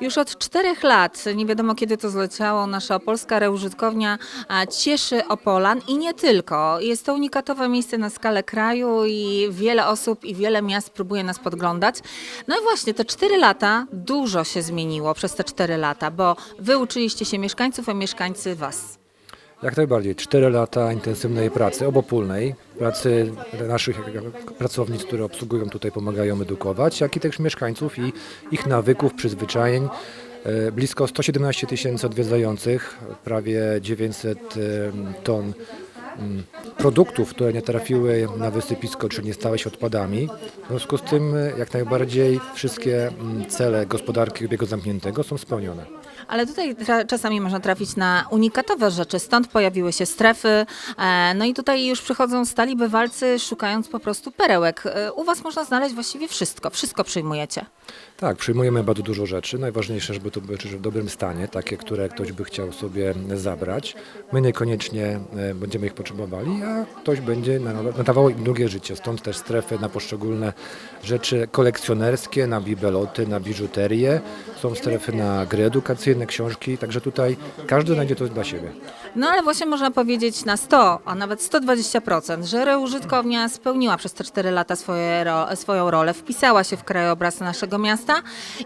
Już od czterech lat, nie wiadomo kiedy to zleciało, nasza opolska reużytkownia cieszy Opolan i nie tylko. Jest to unikatowe miejsce na skalę kraju i wiele osób i wiele miast próbuje nas podglądać. No i właśnie te cztery lata, dużo się zmieniło przez te cztery lata, bo wy uczyliście się mieszkańców, a mieszkańcy was. Jak najbardziej. Cztery lata intensywnej pracy, obopólnej, pracy naszych pracownic, które obsługują tutaj, pomagają edukować, jak i też mieszkańców i ich nawyków, przyzwyczajeń. E, Blisko 117 tysięcy odwiedzających, prawie 900 em, ton mm, produktów, które nie trafiły na wysypisko, czy nie stały się odpadami. W związku z tym e, jak najbardziej wszystkie mm, cele gospodarki obiegu zamkniętego są spełnione. Ale tutaj czasami można trafić na unikatowe rzeczy, stąd pojawiły się strefy. E, no i tutaj już przychodzą stali bywalcy, szukając po prostu perełek. E, u was można znaleźć właściwie wszystko, wszystko przyjmujecie. Tak, przyjmujemy bardzo dużo rzeczy. Najważniejsze, żeby to były rzeczy w dobrym stanie, takie, które ktoś by chciał sobie zabrać. My niekoniecznie e, będziemy ich potrzebowali, a ktoś będzie nada- nadawał im drugie życie. Stąd też strefy na poszczególne rzeczy kolekcjonerskie, na bibeloty, na biżuterię. Są strefy na gry edukacyjne, książki, także tutaj każdy znajdzie coś dla siebie. No ale właśnie można powiedzieć na 100, a nawet 120%, że reużytkownia spełniła przez te 4 lata swoje swoją rolę, wpisała się w krajobraz naszego miasta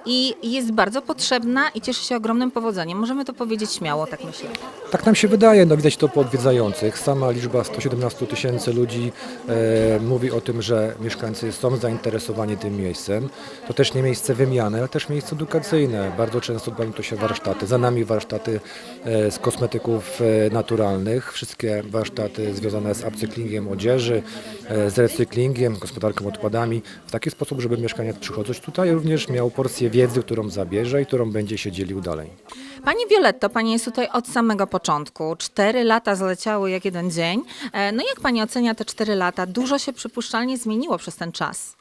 i jest bardzo potrzebna i cieszy się ogromnym powodzeniem. Możemy to powiedzieć śmiało, tak myślę. Tak nam się wydaje, no widać to po odwiedzających. Sama liczba 117 tysięcy ludzi e, mówi o tym, że mieszkańcy są zainteresowani tym miejscem. To też nie miejsce wymiany, ale też miejsce edukacyjne. Bardzo często odbywają to się warsztaty. Za nami warsztaty e, z kosmetyków e, naturalnych, wszystkie warsztaty związane z upcyklingiem odzieży, e, z recyklingiem, gospodarką odpadami, w taki sposób, żeby mieszkaniec przychodząc tutaj również miał porcję wiedzy, którą zabierze i którą będzie się dzielił dalej. Pani Violetto, Pani jest tutaj od samego początku. Cztery lata zleciały jak jeden dzień. No jak Pani ocenia te cztery lata? Dużo się przypuszczalnie zmieniło przez ten czas.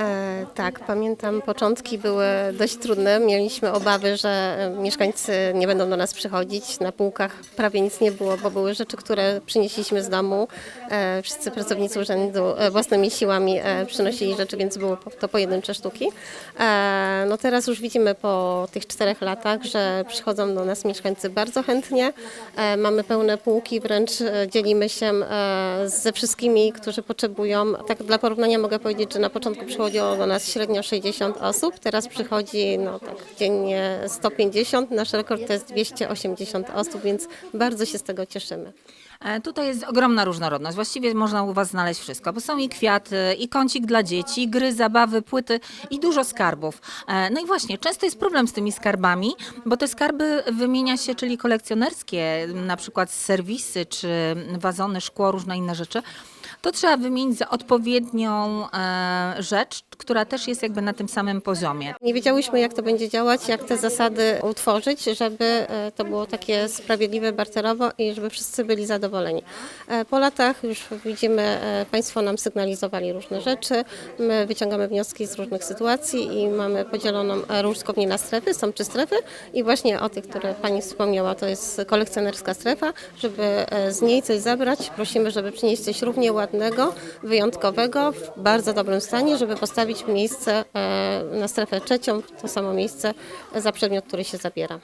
E, tak, pamiętam, początki były dość trudne. Mieliśmy obawy, że e, mieszkańcy nie będą do nas przychodzić. Na półkach prawie nic nie było, bo były rzeczy, które przynieśliśmy z domu. E, wszyscy pracownicy urzędu e, własnymi siłami e, przynosili rzeczy, więc było to pojedyncze sztuki. E, no teraz już widzimy po tych czterech latach, że przychodzą do nas mieszkańcy bardzo chętnie. E, mamy pełne półki, wręcz e, dzielimy się e, ze wszystkimi, którzy potrzebują. Tak dla porównania mogę powiedzieć, że na początku przychodziło nas średnio 60 osób, teraz przychodzi no tak dziennie 150, nasz rekord to jest 280 osób, więc bardzo się z tego cieszymy. E, Tutaj jest ogromna różnorodność. Właściwie można u Was znaleźć wszystko, bo są i kwiaty, i kącik dla dzieci, gry, zabawy, płyty i dużo skarbów. E, No i właśnie, często jest problem z tymi skarbami, bo te skarby wymienia się, czyli kolekcjonerskie, na przykład serwisy czy wazony, szkło, różne inne rzeczy. To trzeba wymienić za odpowiednią e, rzecz, która też jest jakby na tym samym poziomie. Nie wiedziałyśmy, jak to będzie działać, jak te zasady utworzyć, żeby e, to było takie sprawiedliwe, barterowo i żeby wszyscy byli zadowoleni. E, Po latach już widzimy, Państwo nam sygnalizowali różne rzeczy, my wyciągamy wnioski z różnych sytuacji i mamy podzieloną różkownię na strefy, są trzy strefy i właśnie o tych, które Pani wspomniała, to jest kolekcjonerska strefa, żeby z niej coś zabrać, prosimy, żeby przynieść coś równie ładnego, wyjątkowego, w bardzo dobrym stanie, żeby postawić miejsce e, na strefę trzecią, to samo miejsce za przedmiot, który się zabiera.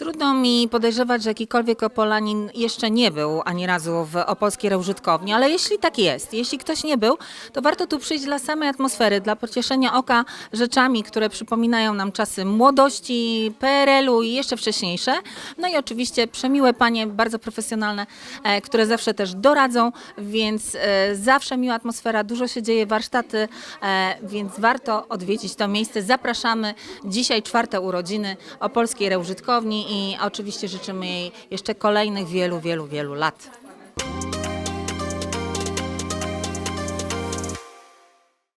Trudno mi podejrzewać, że jakikolwiek Opolanin jeszcze nie był ani razu w opolskiej reużytkowni, ale jeśli tak jest, jeśli ktoś nie był, to warto tu przyjść dla samej atmosfery, dla pocieszenia oka rzeczami, które przypominają nam czasy młodości, PRL-u i jeszcze wcześniejsze. No i oczywiście przemiłe panie, bardzo profesjonalne, e, które zawsze też doradzą, więc e, zawsze miła atmosfera, dużo się dzieje, warsztaty, e, więc warto odwiedzić to miejsce. Zapraszamy dzisiaj czwarte urodziny Opolskiej Reużytkowni i oczywiście życzymy jej jeszcze kolejnych wielu, wielu, wielu lat.